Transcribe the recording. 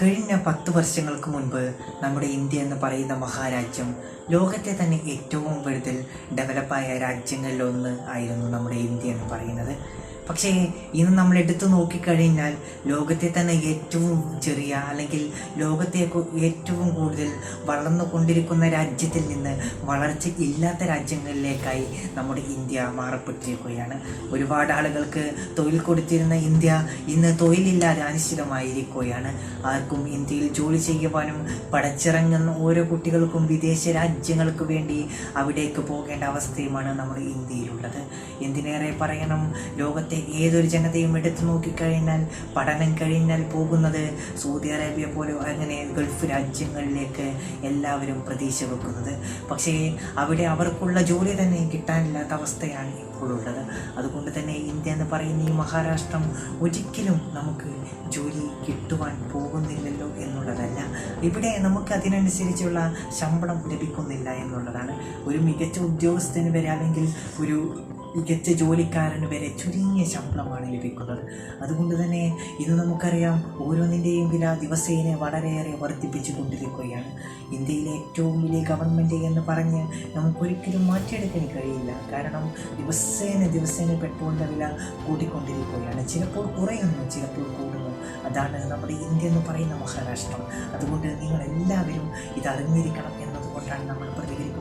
കഴിഞ്ഞ പത്ത് വർഷങ്ങൾക്ക് മുൻപ് നമ്മുടെ ഇന്ത്യ എന്ന് പറയുന്ന മഹാരാജ്യം ലോകത്തെ തന്നെ ഏറ്റവും കൂടുതൽ ഡെവലപ്പായ രാജ്യങ്ങളിലൊന്ന് ആയിരുന്നു നമ്മുടെ ഇന്ത്യ എന്ന് പറയുന്നത്. പക്ഷേ ഇന്ന് നമ്മൾ എടുത്തു നോക്കിക്കഴിഞ്ഞാൽ ലോകത്തെ തന്നെ ഏറ്റവും ചെറിയ അല്ലെങ്കിൽ ലോകത്തെ ഏറ്റവും കൂടുതൽ വളർന്നുകൊണ്ടിരിക്കുന്ന രാജ്യത്തിൽ നിന്ന് വളർച്ച ഇല്ലാത്ത രാജ്യങ്ങളിലേക്കായി നമ്മുടെ ഇന്ത്യ മാറപ്പെട്ടിരിക്കുകയാണ് ഒരുപാട് ആളുകൾക്ക് തൊഴിൽ കൊടുത്തിരുന്ന ഇന്ത്യ ഇന്ന് തൊഴിലില്ലാതെ അനിശ്ചിതമായിരിക്കുകയാണ്. ആർക്കും ഇന്ത്യയിൽ ജോലി ചെയ്യുവാനും പടച്ചിറങ്ങുന്ന ഓരോ കുട്ടികൾക്കും വിദേശ രാജ്യങ്ങൾക്ക് വേണ്ടി അവിടേക്ക് പോകേണ്ട അവസ്ഥയുമാണ് നമ്മുടെ ഇന്ത്യയിലുള്ളത്. എന്തിനേറെ പറയണം? ലോകത്തെ ഏതൊരു ജനതയും എടുത്തു നോക്കിക്കഴിഞ്ഞാൽ പഠനം കഴിഞ്ഞാൽ പോകുന്നത് സൗദി അറേബ്യ പോലെ അങ്ങനെ ഗൾഫ് രാജ്യങ്ങളിലേക്ക് എല്ലാവരും പ്രതീക്ഷ വെക്കുന്നത്. പക്ഷേ അവിടെ അവർക്കുള്ള ജോലി തന്നെ കിട്ടാനില്ലാത്ത അവസ്ഥയാണ് ഇപ്പോഴുള്ളത് അതുകൊണ്ട് തന്നെ ഇന്ത്യ എന്ന് പറയുന്ന ഈ മഹാരാഷ്ട്രം ഒരിക്കലും നമുക്ക് ജോലി കിട്ടുവാൻ പോകുന്നില്ലല്ലോ എന്നുള്ളതല്ല. ഇവിടെ നമുക്ക് അതിനനുസരിച്ചുള്ള ശമ്പളം ലഭിക്കുന്നില്ല എന്നുള്ളതാണ്. ഒരു മികച്ച ഉദ്യോഗസ്ഥന് വരെ അല്ലെങ്കിൽ ഒരു മികച്ച ജോലിക്കാരന് വരെ ചുരുങ്ങിയ ശമ്പളമാണ് ലഭിക്കുന്നത്. അതുകൊണ്ട് തന്നെ ഇന്ന് നമുക്കറിയാം ഓരോന്നിന്റെയും വില ദിവസേന വളരെയേറെ വർദ്ധിപ്പിച്ചു കൊണ്ടിരിക്കുകയാണ് ഇന്ത്യയിലെ ഏറ്റവും വലിയ ഗവൺമെന്റ് എന്ന് പറഞ്ഞ് നമുക്കൊരിക്കലും മാറ്റിയെടുക്കാൻ കഴിയില്ല. കാരണം ദിവസേന ദിവസേന പെട്രോളിന്റെ വില കൂടിക്കൊണ്ടിരിക്കുകയാണ്. ചിലപ്പോൾ കുറയുന്നു ചിലപ്പോൾ കൂടുന്നു. അതാണ് നമ്മുടെ ഇന്ത്യ എന്ന് പറയുന്ന മഹാരാഷ്ട്രം. അതുകൊണ്ട് നിങ്ങൾ എല്ലാവരും ഇത് അറിഞ്ഞിരിക്കണം എന്നതുകൊണ്ടാണ് നമ്മൾ പ്രതികരിക്കുന്നത്.